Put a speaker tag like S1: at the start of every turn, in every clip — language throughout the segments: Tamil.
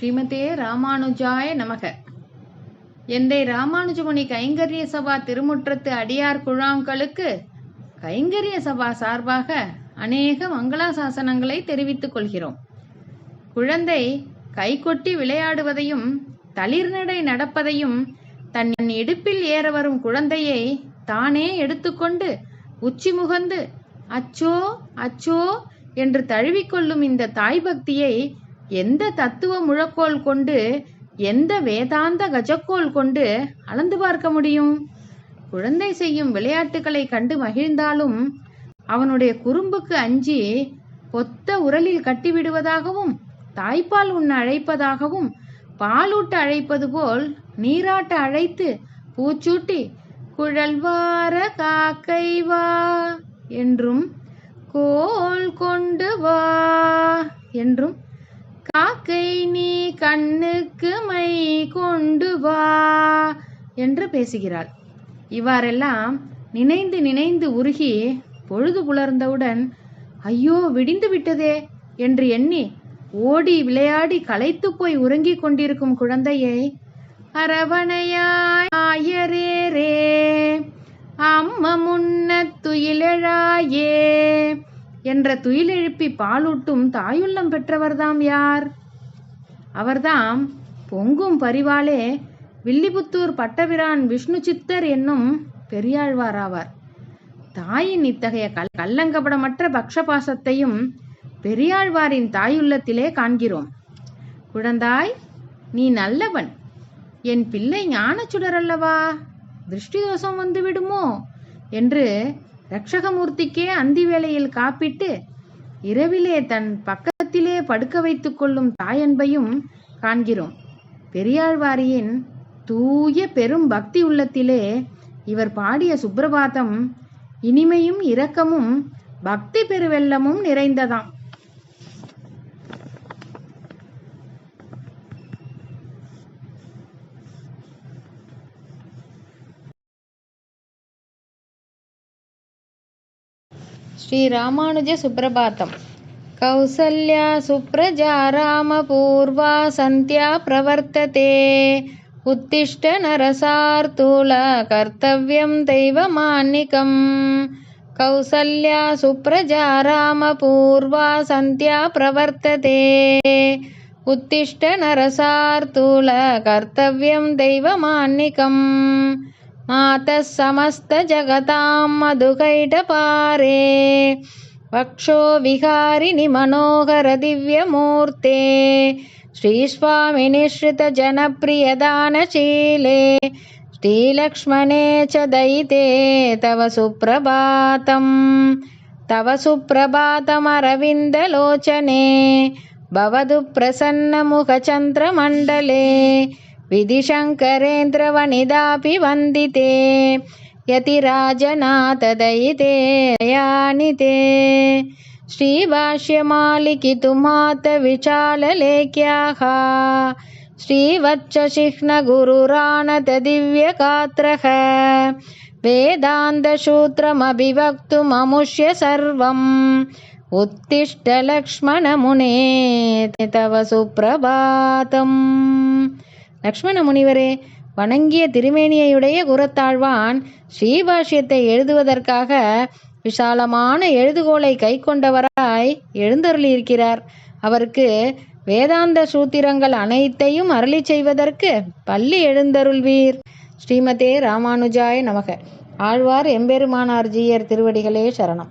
S1: ஸ்ரீமதே ராமானுஜாய நமக. எந்தை ராமானுஜமுனி கைங்கரிய சபா திருமுற்றத்து அடியார் குழாம்களுக்கு கைங்கரிய சபா சார்பாக அநேக மங்களாசாசனங்களை தெரிவித்துக் கொள்கிறோம். குழந்தை கைகொட்டி விளையாடுவதையும் தளிர்நடை நடப்பதையும் தன் இடுப்பில் ஏற வரும் குழந்தையை தானே எடுத்துக்கொண்டு உச்சி முகந்து அச்சோ அச்சோ என்று தழுவிக்கொள்ளும் இந்த தாய் பக்தியை எந்த தத்துவ முழக்கோல் கொண்டு எந்த வேதாந்த கஜக்கோல் கொண்டு அளந்து பார்க்க முடியும்? குழந்தை செய்யும் விளையாட்டுகளை கண்டு மகிழ்ந்தாலும் அவனுடைய குறும்புக்கு அஞ்சி பொத்த உரலில் கட்டிவிடுவதாகவும் தாய்ப்பால் உண்ண அழைப்பதாகவும் பாலூட்ட அழைப்பது போல் நீராட்ட அழைத்து பூச்சூட்டி குழல்வார காக்கை வா என்றும் கோல் கொண்டு வா என்றும் காக்கை நீ கண்ணுக்கு மை கொண்டு வா என்று பேசுகிறாள். இவ்வாறெல்லாம் நினைந்து நினைந்து உருகி பொழுது புலர்ந்தவுடன் ஐயோ விடிந்து விட்டதே என்று எண்ணி ஓடி விளையாடி களைத்து போய் உறங்கிக் கொண்டிருக்கும் குழந்தையை அரவணையாயரே அம்ம முன்ன துயிலழாயே என்ற துயிலெழுப்பி பாலூட்டும் தாயுள்ளம் பெற்றவர்தாம் யார்? அவர்தாம் பொங்கும் பரிவாலே வில்லிபுத்தூர் பட்டபிரான் விஷ்ணு சித்தர் என்னும் பெரியாழ்வாராவார். தாயின் இத்தகைய கல் கல்லங்கபடமற்ற பக்ஷபாசத்தையும் பெரியாழ்வாரின் தாயுள்ளத்திலே காண்கிறோம். குழந்தாய் நீ நல்லவன். என் பிள்ளை ஞானச்சுடர் அல்லவா திருஷ்டி தோஷம் வந்து விடுமோ என்று ரக்ஷகமூர்த்திக்கே அந்தி வேளையில் காப்பிட்டு இரவிலே தன் பக்கத்திலே படுக்க வைத்துக் கொள்ளும் தாயன்பையும் காண்கிறோம். பெரியாழ்வாரியின் தூய பெரும் பக்தி உள்ளத்திலே இவர் பாடிய சுப்பிரபாதம் இனிமையும் இரக்கமும் பக்தி பெருவெள்ளமும் நிறைந்ததாம். श्रीरामानुज सुप्रभातम् कौसल्या सुप्रजा रामपूर्वा सन्त्या प्रवर्तते उत्तिष्ठ नरसार्तूल कर्तव्यं दैवमान्निकम् कौसल्या सुप्रजा रामपूर्वा सन्त्या प्रवर्तते उत्तिष्ठ नरसार्तूल कर्तव्यं दैवमान्निकम् मातः समस्तजगतां मधुकैटपारे वक्षो विहारिणि मनोहरदिव्यमूर्ते श्रीस्वामिनिश्रितजनप्रियदानशीले श्रीलक्ष्मणे च दयिते तव सुप्रभातम् तव सुप्रभातमरविन्दलोचने भवतु प्रसन्नमुखचन्द्रमण्डले विधिशङ्करेन्द्रवनिदापि वन्दिते यतिराजनाथदयिते दयानिते। श्रीभाष्यमालिकितुमातविचाललेख्याः। श्रीवत्सशिह्नगुरुरानतदिव्यगात्रः। वेदान्तसूत्रमभिवक्तुममुष्य सर्वम्। उत्तिष्ठ लक्ष्मणमुने तव सुप्रभातम् லக்ஷ்மண முனிவரே வணங்கிய திருமேனியையுடைய குரத்தாழ்வான் ஸ்ரீபாஷ்யத்தை எழுதுவதற்காக விசாலமான எழுதுகோலை கை கொண்டவராய் எழுந்தருளியிருக்கிறார். அவருக்கு வேதாந்த சூத்திரங்கள் அனைத்தையும் அருளி செய்வதற்கு பள்ளி எழுந்தருள்வீர். ஸ்ரீமதே ராமானுஜாய நமக. ஆழ்வார் எம்பெருமானார் ஜீயர் திருவடிகளே சரணம்.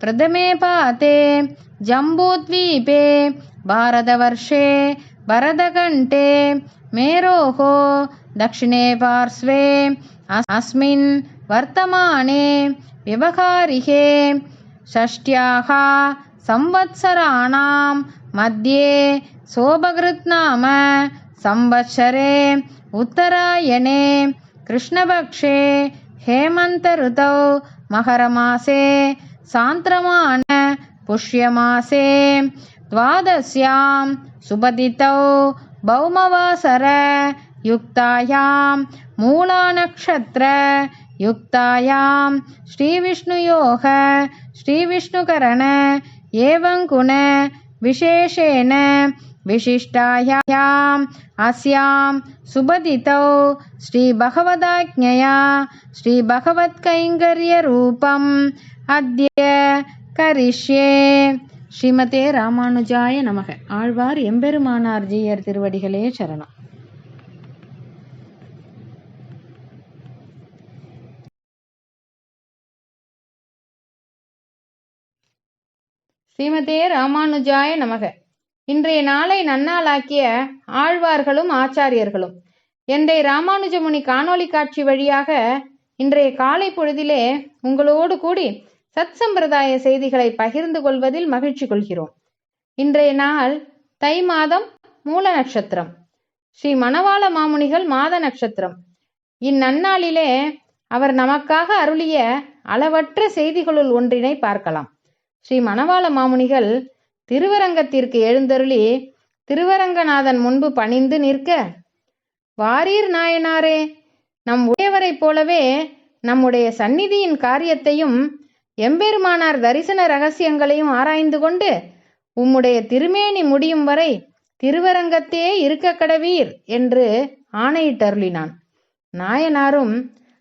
S1: प्रथमे पाते जम्बूद्वीपे भारतवर्षे भरतकण्ठे मेरोः दक्षिणे पार्श्वे अस्- अस्मिन् वर्तमाने व्यवहारिके षष्ट्याः संवत्सराणां मध्ये सोपकृत् नाम संवत्सरे उत्तरायणे कृष्णपक्षे हेमन्तऋतौ मकरमासे सान्द्रमान पुष्यमासे। द्वादश्यां सुपतितौ भौमवासर युक्तायां मूलानक्षत्र युक्तायां श्रीविष्णुयोः श्रीविष्णुकरण एवङ्गुण विशेषेण विशिष्टायाम् अस्यां सुबदितौ श्रीभगवदाज्ञया श्रीभगवत्कैङ्कर्यरूपम् अद्य கரிஷ்யே ஸ்ரீமதே ராமானுஜாய நமக ஆழ்வார் எம்பெருமானார் ஜீயர் திருவடிகளே சரணம் ஸ்ரீமதே ராமானுஜாய நமக இன்றைய நாளை நன்னாளாக்கிய ஆழ்வார்களும் ஆச்சாரியர்களும். என்னை ராமானுஜமுனி காணொளி காட்சி வழியாக இன்றைய காலை பொழுதிலே உங்களோடு கூடி சத் சம்பிரதாய செய்திகளை பகிர்ந்து கொள்வதில் மகிழ்ச்சி கொள்கிறோம். இன்றைய நாள் தை மாதம் மூல நட்சத்திரம். ஸ்ரீ மணவாள மாமுனிகள் மாத நட்சத்திரம். இந்நன்னாளிலே அவர் நமக்காக அருளிய அளவற்ற செய்திகளுள் ஒன்றினை பார்க்கலாம். ஸ்ரீ மணவாள மாமுனிகள் திருவரங்கத்திற்கு எழுந்தருளி திருவரங்கநாதன் முன்பு பணிந்து நிற்க வாரீர் நாயனாரே நம் உடையவரைப் போலவே நம்முடைய சந்நிதியின் காரியத்தையும் எம்பெருமானார் தரிசன ரகசியங்களையும் ஆராய்ந்து கொண்டு உம்முடைய திருமேனி முடியும் வரை திருவரங்கத்தே இருக்க கடவீர் என்று ஆணையிட்டருளினான். நாயனாரும்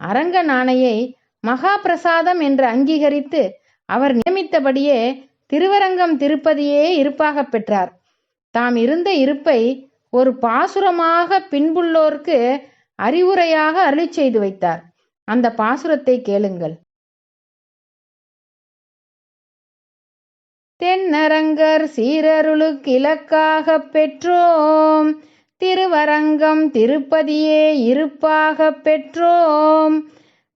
S1: அரங்க நாணையை மகா பிரசாதம் என்று அங்கீகரித்து அவர் நியமித்தபடியே திருவரங்கம் திருப்பதியே இருப்பாகப் பெற்றார். தாம் இருந்த இருப்பை ஒரு பாசுரமாக பின்புள்ளோர்க்கு அறிவுரையாக அருளி செய்து வைத்தார். அந்த பாசுரத்தை கேளுங்கள். தென்னரங்கர் சீரருளுக்கு இலக்காகப் பெற்றோம். திருவரங்கம் திருப்பதியே இருப்பாகப் பெற்றோம்.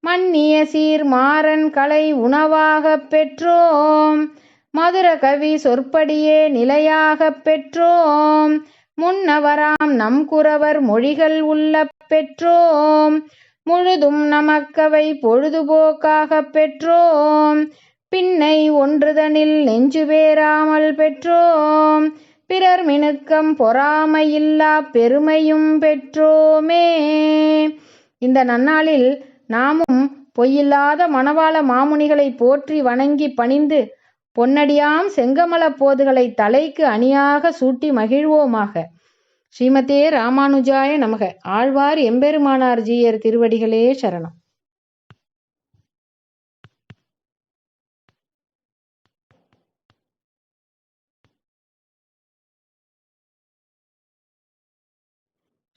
S1: மன்னிய சீர் மாறன் கலை உணவாகப் பெற்றோம். மதுர கவி சொற்படியே நிலையாகப் பெற்றோம். முன்னவராம் நம் குறவர் மொழிகள் உள்ள பெற்றோம். முழுதும் நமக்கவை பொழுதுபோக்காகப் பெற்றோம். பின்னை ஒன்றுதனில் நெஞ்சு வேறாமல் பெற்றோம். பிறர் மினுக்கம் பொறாமையில்லா பெருமையும் பெற்றோமே. இந்த நன்னாளில் நாமும் பொய்யில்லாத மணவாள மாமுனிகளை போற்றி வணங்கி பணிந்து பொன்னடியாம் செங்கமலப் போதுகளை தலைக்கு அணியாக சூட்டி மகிழ்வோமாக. ஸ்ரீமதே ராமானுஜாய நமக. ஆழ்வார் எம்பெருமானார் ஜீயர் திருவடிகளே சரணம்.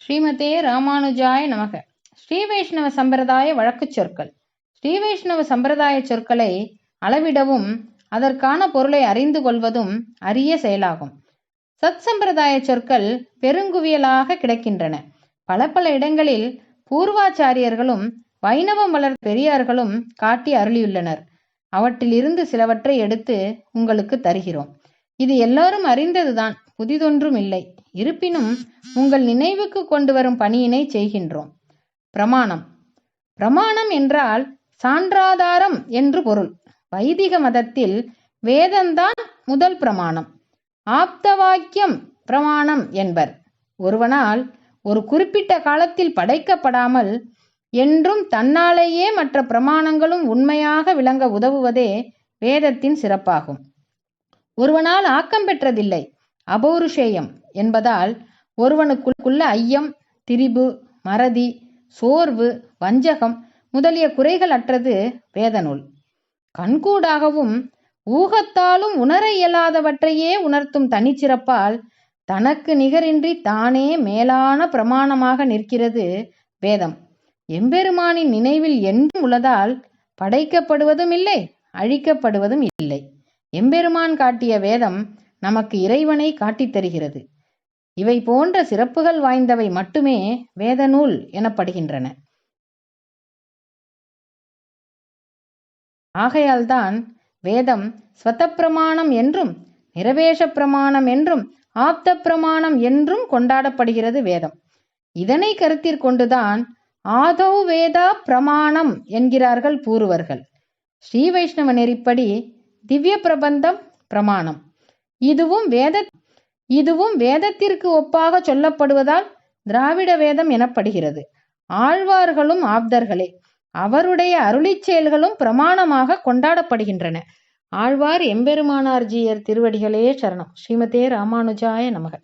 S1: ஸ்ரீமதே ராமானுஜாய நமக. ஸ்ரீ வைஷ்ணவ சம்பிரதாய வழக்குச் சொற்கள். ஸ்ரீ வைஷ்ணவ சம்பிரதாய சொற்களை அளவிடவும் அதற்கான பொருளை அறிந்து கொள்வதும் அரிய செயலாகும். சத் சம்பிரதாய சொற்கள் பெருங்குவியலாக கிடக்கின்றன. பல பல இடங்களில் பூர்வாச்சாரியர்களும் வைணவம் வளர் பெரியார்களும் காட்டி அருளியுள்ளனர். அவற்றிலிருந்து சிலவற்றை எடுத்து உங்களுக்கு தருகிறோம். இது எல்லாரும் அறிந்ததுதான் புதிதொன்றும் இல்லை. இருப்பினும் உங்கள் நினைவுக்கு கொண்டு வரும் பணியினை செய்கின்றோம். பிரமாணம். பிரமாணம் என்றால் சான்றாதாரம் என்று பொருள். வைதிக மதத்தில் வேதந்தான் முதல் பிரமாணம். ஆப்த வாக்கியம் பிரமாணம் என்பர். ஒருவனால் ஒரு குறிப்பிட்ட காலத்தில் படைக்கப்படாமல் என்றும் தன்னாலேயே மற்ற பிரமாணங்களும் உண்மையாக விளங்க உதவுவதே வேதத்தின் சிறப்பாகும். ஒருவனால் ஆக்கம் பெற்றதில்லை அபௌருஷேயம் என்பதால் ஒருவனுக்குள்ள ஐயம் திரிபு மறதி சோர்வு வஞ்சகம் முதலிய குறைகள் அற்றது வேதநூல். கண்கூடாகவும் ஊகத்தாலும் உணர இயலாதவற்றையே உணர்த்தும் தனிச்சிறப்பால் தனக்கு நிகரின்றி தானே மேலான பிரமாணமாக நிற்கிறது வேதம். எம்பெருமானின் நினைவில் என்றும் உள்ளதால் படைக்கப்படுவதும் இல்லை அழிக்கப்படுவதும் இல்லை. எம்பெருமான் காட்டிய வேதம் நமக்கு இறைவனை காட்டித் தருகிறது. இவை போன்ற சிறப்புகள் வாய்ந்தவை மட்டுமே வேதநூல் எனப்படுகின்றன. ஆகையால்தான் வேதம் ஸ்வத்தப்பிரமாணம் என்றும் நிறவேஷ பிரமாணம் என்றும் ஆப்த பிரமாணம் என்றும் கொண்டாடப்படுகிறது வேதம். இதனை கருத்திற்கொண்டுதான் கொண்டுதான் ஆதௌ வேதா பிரமாணம் என்கிறார்கள் பூர்வர்கள். ஸ்ரீ வைஷ்ணவ நெறிப்படி திவ்ய பிரபந்தம் பிரமாணம். இதுவும் வேத இதுவும் வேதத்திற்கு ஒப்பாக சொல்லப்படுவதால் திராவிட வேதம் எனப்படுகிறது. ஆழ்வார்களும் ஆப்தர்களே. அவருடைய அருளிச் செயல்களும் பிரமாணமாக கொண்டாடப்படுகின்றன. ஆழ்வார் எம்பெருமானார்ஜியர் திருவடிகளே சரணம். ஸ்ரீமதே ராமானுஜாய நமக.